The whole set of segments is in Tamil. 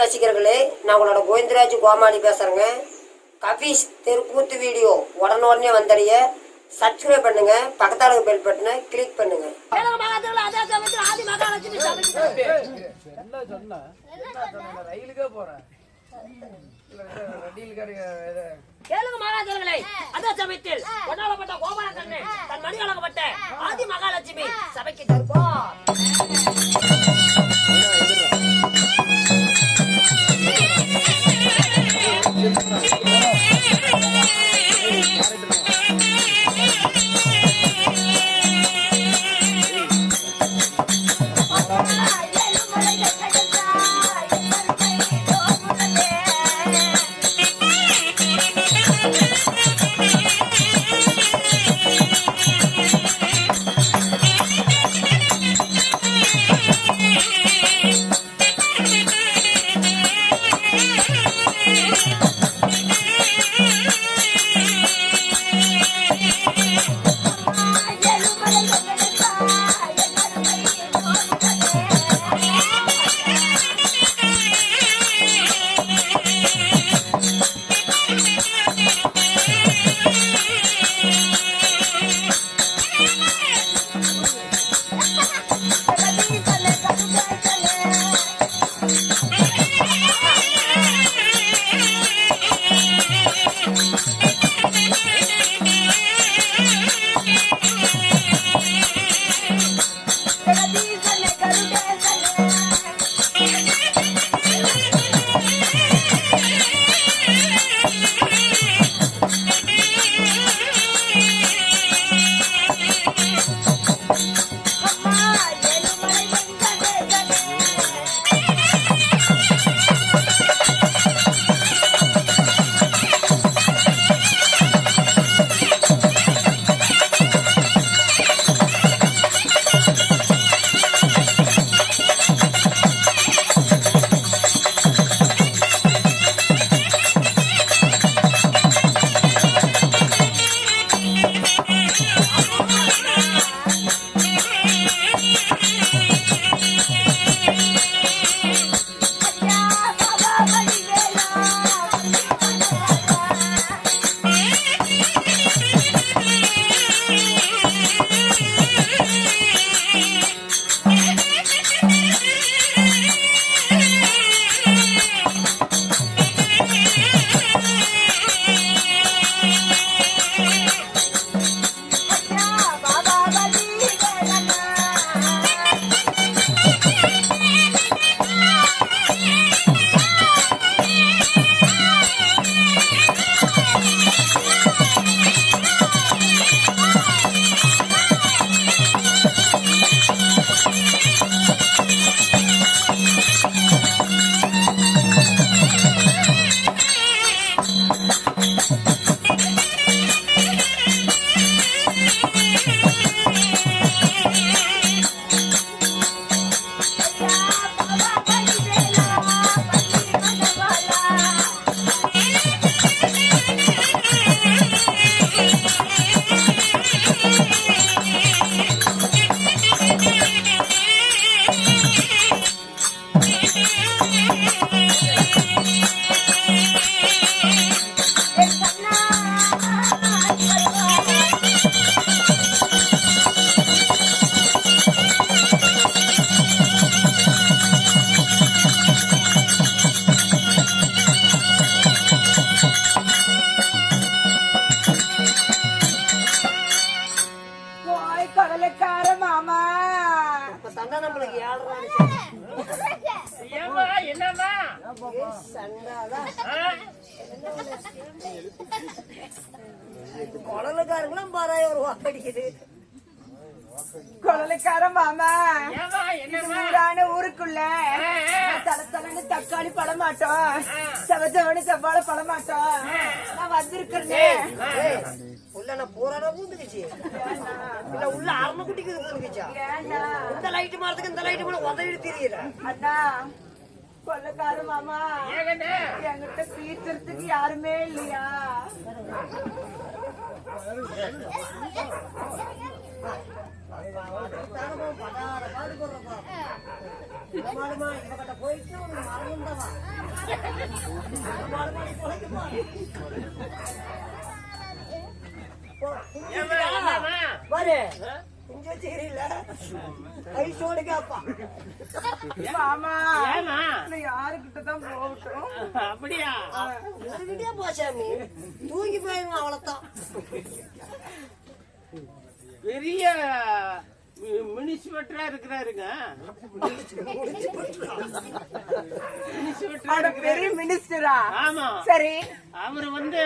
ரசிகர்களே. நான் உங்களோட கோவிந்தராஜ் கோமாளி பேசுறேங்க. கபீஸ் தெருக்கூத்து வீடியோ உடனே வந்தடைய. சப்ஸ்கிரைப் பண்ணுங்க. பக்கத்தால பெல் பட்டனை கிளிக் பண்ணுங்க. கேளுங்க ஆதி மகாலட்சுமி. ரயிலுக்கே போறேன் கேளுங்க அதே சமயத்தில் தன் மணி வழங்கப்பட்ட ஆதி மகாலட்சுமி சபைக்கு தருப்போம் குழலுக்காரங்களும் பாராய ஒரு வாக்கடிக்குது. கடலைக்கார மாமா. ஊரான ஊருக்குள்ள தல தலைன்னு தக்காளி பழமாட்டோம். செவத்தவனு செவ்வாழை பழமாட்டோம். நான் வந்திருக்கிறேன். உள்ள பூந்துக்குச்சு. இல்ல உள்ள அரண குட்டிக்கு பூந்துக்குச்சா? இந்த லைட் மாறதுக்கு இந்த லைட் கூட உதவி தெரியல. அண்ணா. கொள்ளக்கார மாமா. என்கிட்ட பீத்துறதுக்கு யாருமே இல்லையா? போயிட்டு உனக்கு இங்க வச்சுக்கிறீல்ல ஐசோடு கேப்பா. ஏம்மா? நான் யாருக்கிட்ட தான் போகட்டும் அப்படியா? இவர்கிட்டயே போ சாமி. தூங்கி போயிருவான் அவ்வளவுதான். பெரிய மினிஸ்பெக்டரா இருக்கிறாருங்க. பெரிய மினிஸ்டரா? ஆமா. சரி. அவர் வந்து.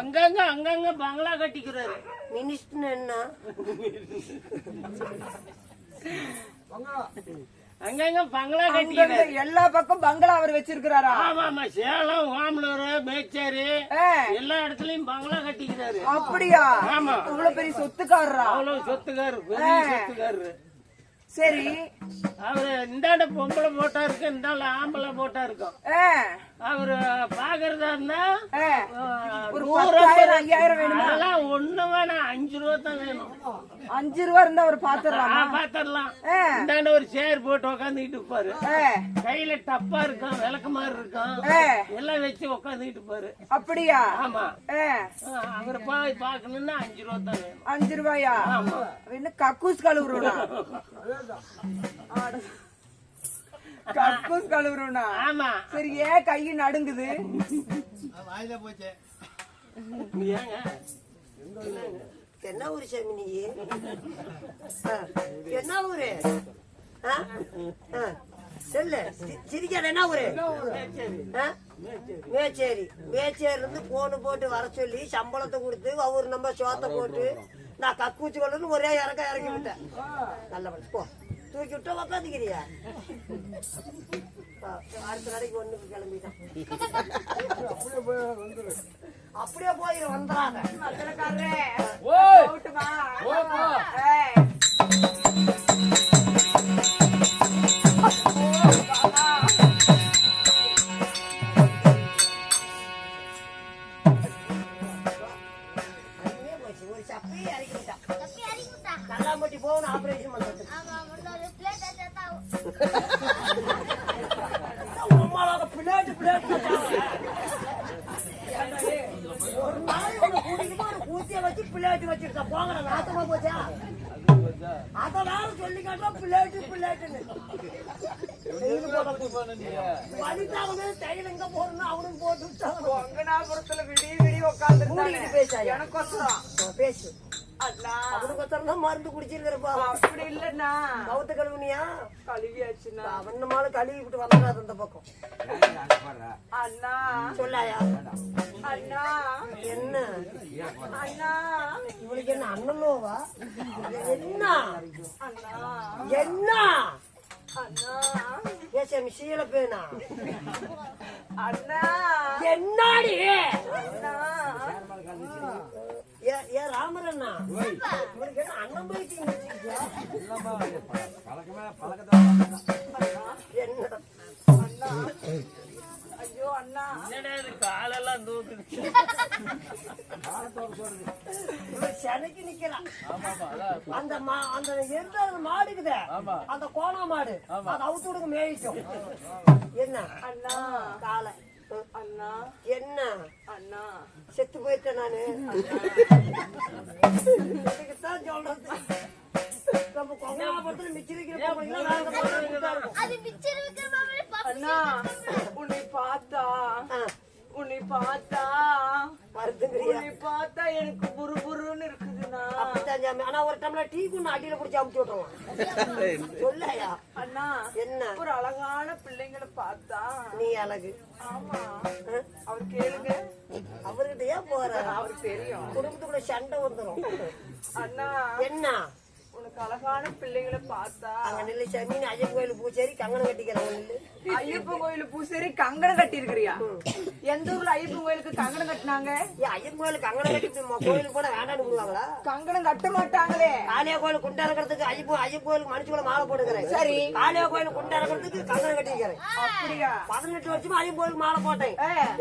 அங்கங்க அங்கங்க பங்களா கட்டிக்கிறாரு. மினிஸ்டர் என்ன? அங்கங்க பங்களா கட்டிக்கிறாரு. எல்லா பக்கம் பங்களா அவர் வச்சிருக்கிறாரா? ஆமா ஆமா சேலம் ஓமலூர் மேச்சேரி எல்லா இடத்துலயும் பங்களா கட்டிக்கிறாரு. அப்படியா? ஆமா. இவ்வளவு பெரிய சொத்துக்காரரா? அவ்வளவு சொத்துக்காரு பெரிய. சொத்துக்காரரு. சரி. அவரு இந்தாண்ட பொம்பளை போட்டா இருக்கு இந்தாண்ட ஆம்பளை போட்டா இருக்கும் அவரு பாக்குறதா இருந்தா ஒரு பத்தாயிரம். ஐயாயிரம் வேணுமா? அதெல்லாம் ஒண்ணு வேணாம் அஞ்சு ரூபா தான் வேணும். அஞ்சு ரூபா இருந்தா அவர் பாத்துடலாமா? பாத்திரலாம் ஆ. இந்தாண்ட ஒரு சேர் போட்டு உக்காந்துக்கிட்டு இருப்பாரு. ஆ, கையில டப்பா இருக்கும் விளக்கு மாதிரி இருக்கும். எல்லாம் வச்சு உக்காந்துக்கிட்டு இருப்பாரு. அப்படியா? ஆமா. அவரை போய் பாக்கணும்னா அஞ்சு ரூபா தான் வேணும். அஞ்சு ரூபாயா? என்ன கக்கூஸ் கழுவுறா கக்கூஸ் கழுவுறா ஆமா. சரி ஏன் கை நடுங்குது? ஏங்க? என்ன ஊரு சாமி நீ? ஆ, என்ன ஊரு? ஆ? ஆ, சொல்லு. சிரிக்காத என்ன ஊரு? மேச்சேரி. மேச்சேரில இருந்து போன் போட்டு வர சொல்லி சம்பளத்தை கொடுத்து அவர் நம்ம சோத்தை போட்டு நான் கக்கூச்சி கொள்ளுன்னு ஒரே இறக்க இறக்கி விட்டேன். நல்ல போ. தூக்கி விட்டா உக்காந்துக்கிறியா? அடுத்த நாளைக்கு ஒண்ணுக்கு கிளம்பிட்டான். அப்படியே போயிரு வந்துடாத மதுரக்காரரே, ஓய்! போகட்டுமா? போ, போ. ஏய். அங்கேயே போச்சு. ஒரு சப்பையே இறக்கி விட்டான் tapi hari kita கல்லாம்பட்டி போகணும் ஆபரேஷன் பண்றது பிள்ளைட்டு பிள்ளைட்டுன்னு வலித்தாங்க தையல் எங்க போறணும் அவனும் போட்டு விட்டாங்க கொங்கனாபுரத்துல விடிய விடிய. மூடிக்கிட்டு பேசாயா? எனக்கோசரம். பேசு அவனுக்கு மருந்து குடிச்சிருக்கிறப்பா அப்படி இல்லண்ணா. கவுத்து கழுவுனியா? கழுவியாச்சுண்ணா. அவன் கழுவி விட்டு வந்துடாது அந்த பக்கம். அண்ணா. சொல்லாயா? அண்ணா. என்ன? அண்ணா. இவளுக்கு என்ன அண்ணனோவா என்ன? அண்ணா. என்ன? அண்ணா. ஏசாமி சீல பேனா அண்ணா. என்னாடி? அண்ணா. ஏ ராமரண்ணா இவளுக்கு என்ன அண்ணன் போயிட்டு என்ன அண்ணா ஐயோ அண்ணா காலெல்லாம் தூக்குது இவள் நிக்கிறான் அந்த மா அந்த எந்த மாடுக்குதே அந்த கோணா மாடு ஆமா. அதை அவுத்து விடுங்க மேயிட்டோம் என்ன அண்ணா காலை அண்ணா. என்ன? அண்ணா. செத்து போயிட்டேன் நானு. சொல்றது. நம்ம மிச்சிருக்கிற அண்ணா உன்னை பார்த்தா உன்னை பார்த்தா வருதுங்கிறியா உன்னை பார்த்தா எனக்கு புரு புருன்னு இருக்குதுண்ணா சாமி. ஆனா ஒரு டம்ளர் டீ குண்ணு அடியில பிடிச்சி அமுச்சு விட்டுருவான். சொல்லாயா அண்ணா என்ன? ஒரு அழகான பிள்ளைங்களை பார்த்தா. நீ அழகு. ஆமா? அவர் கேளுங்க. அவர்கிட்ட ஏன் போற? அவருக்கு தெரியும். குடும்பத்துக்குள்ள சண்டை வந்துரும். அண்ணா. என்ன? அழகான பிள்ளைங்களை பார்த்தா. அங்க நில்லு சாமி ஐயன் கோயில் பூச்சேரி கங்கணம் கட்டிக்கிறவன் நில்லு. ஐயப்பன் கோயிலு பூசரி கங்கணம் கட்டி இருக்கிறியா எந்த ஊர்ல ஐயப்பன் கோயிலுக்கு கங்கணம் கட்டினாங்க? ஐயன் கோயிலுக்கு கங்கணம் கட்டி கோயிலுக்கு போனா வேண்டாம்னு விடுவாங்களா கங்கணம் கட்ட மாட்டாங்களே. காளியா கோயில் குண்டா இருக்கிறதுக்கு ஐயப்ப ஐயன் கோயிலுக்கு மனுஷங்களை மாலை போட்டுக்கிறேன். சரி. காளியா கோயில் குண்டா இருக்கிறதுக்கு கங்கணம் கட்டிக்கிறேன். அப்படியா? பதினெட்டு வருஷமா ஐயன் கோயிலுக்கு மாலை போட்டேன்.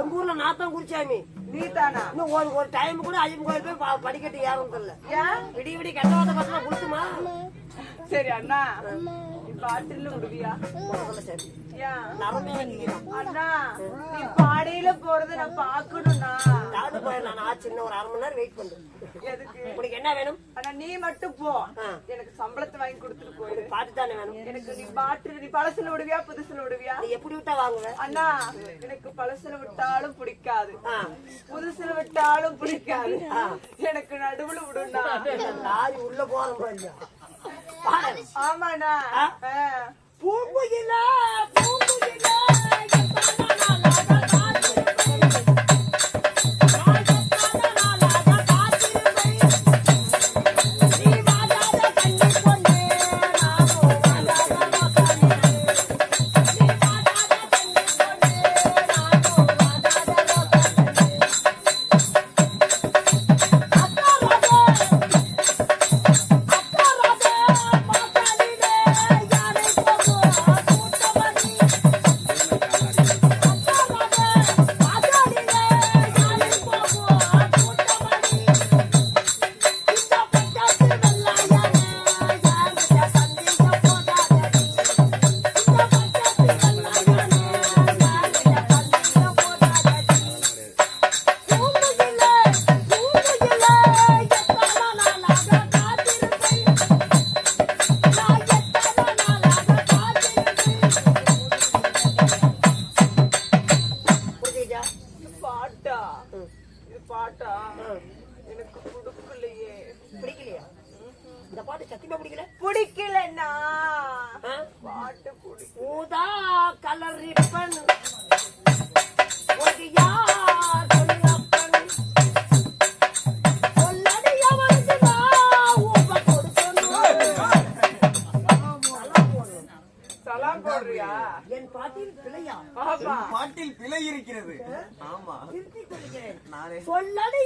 எங்க ஊர்ல நாத்தம் குடிச்சாமி நீ தானா இன்னும் ஒரு ஒரு டைம் கூட ஐயன் கோயில் போய் படிக்கட்டு ஏறும் தெரியல. ஏன்? விடிய விடிய கெட்ட வார்த்தை பார்த்தா குடுத்துமா சரி அண்ணா பாட்டில விடுவியா அண்ணா நீ பாடையில போறத நான் பாக்கணும்னா நான். சின்ன ஒரு அரை மணி நேரம் வெயிட் பண்றேன் எதுக்கு? உனக்கு என்ன வேணும்? அண்ணா நீ மட்டும் போ. எனக்கு சம்பளத்தை வாங்கி கொடுத்துட்டு போயிடு பாட்டு தானே வேணும்? எனக்கு நீ பாட்டில் நீ பழசுல விடுவியா புதுசுல விடுவியா எப்படி விட்டா வாங்குவேன் அண்ணா எனக்கு பழசுல விட்டாலும் பிடிக்காது. புதுசுல விட்டாலும் பிடிக்காது. எனக்கு நடுவுல லாரி உள்ள போற ஆமாண்ணா. பூங்குயில பூங்குயில கலர் ரிப்பன் யார் என் பாட்டில் பிழையா ஆமா பாட்டில் பிழை இருக்கிறது. ஆமா. கொள்கிறேன். நானே. சொல்லடி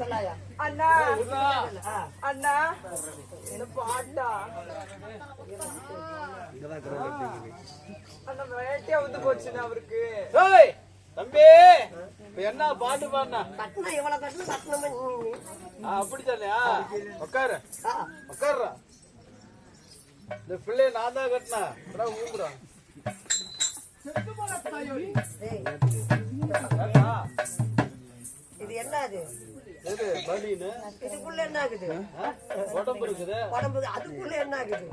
சொல்லாயா அண்ணா. அண்ணா. இந்த பாட்டா? அந்த வேட்டையா வந்து போச்சுண்ணா அவருக்கு. ஏய் தம்பி இப்ப என்ன பாட்டு பாடினா? கட்டுனா எவ்வளவு நீ- நீ- அப்படி சொன்னியா? உட்காரு ஆ. உட்காருடா இந்த பிள்ளைய நான் தான் கட்டினா ஏய், இது என்ன அது? எது பலின்னு இதுக்குள்ள என்ன ஆகுது உடம்பு இருக்குது? உடம்பு அதுக்குள்ள என்ன ஆகுது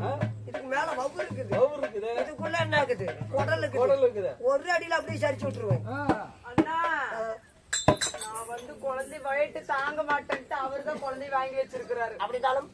இதுக்கு மேல வவு இருக்குது. பவுர் இருக்குது? இதுக்குள்ள என்ன ஆகுது குடல் இருக்குது. குடல் இருக்குது. ஒரு அடியில அப்படியே சரிச்சு விட்டுருவேன். அண்ணா நான் வந்து குழந்தை வயிட்டு தாங்க மாட்டேன்ட்டு அவர்தான் குழந்தை வாங்கி வச்சிருக்கிறாரு. அப்படின்னாலும்